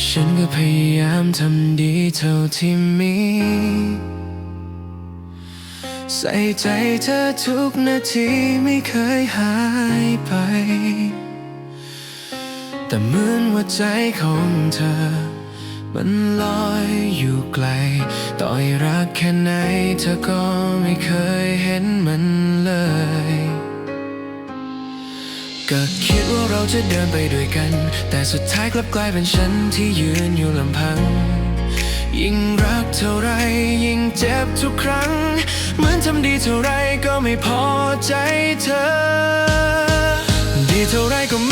ฉันก็พยายามทำดีเท่าที่มี ใส่ใจเธอทุกนาทีไม่เคยหายไป แต่เหมือนว่าใจของเธอ มันลอยอยู่ไกล ต่อยรักแค่ไหนเธอก็ไม่เคยเห็นมันเลย ก็คิดว่าเราจะเดินไปด้วยกัน แต่สุดท้ายกลับกลายเป็นฉันที่ยืนอยู่ลำพัง ยิ่งรักเท่าไรยิ่งเจ็บทุกครั้ง เหมือนทำดีเท่าไรก็ไม่พอใจเธอ ดีเท่าไรก็ไม่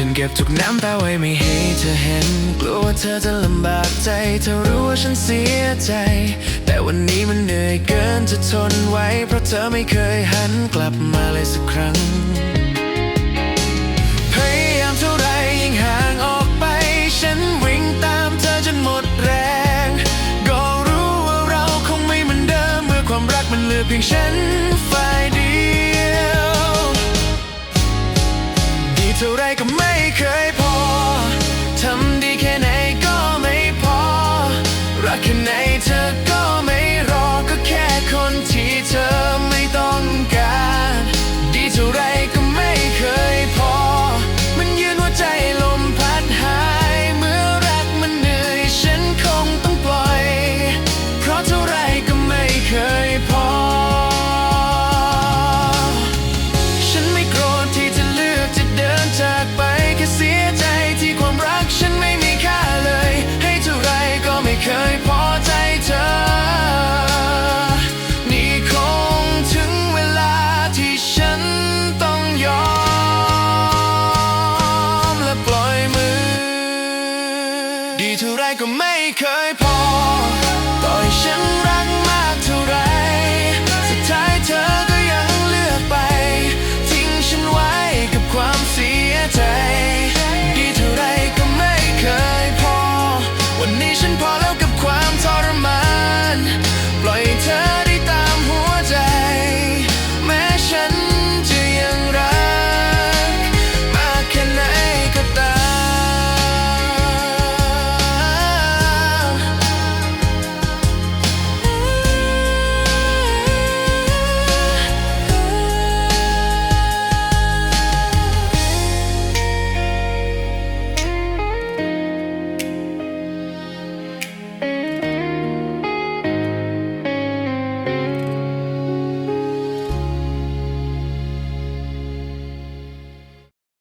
ฉันเก็บทุกน้ำตาไว้ไม่ให้เธอเห็น กลัวว่าเธอจะลำบากใจ เธอรู้ว่าฉันเสียใจ แต่วันนี้มันเหนื่อยเกินจะทนไว้ เพราะเธอไม่เคยหันกลับมาเลยสักครั้ง พยายามเท่าไรยิ่งห่างออกไป ฉันวิ่งตามเธอจนหมดแรง ก็รู้ว่าเราคงไม่เหมือนเดิมเมื่อความรักมันเหลือเพียงฉันฝ่าย เท่าไรก็ไม่เคย ก็ไม่เคยพอต่อยฉันรัก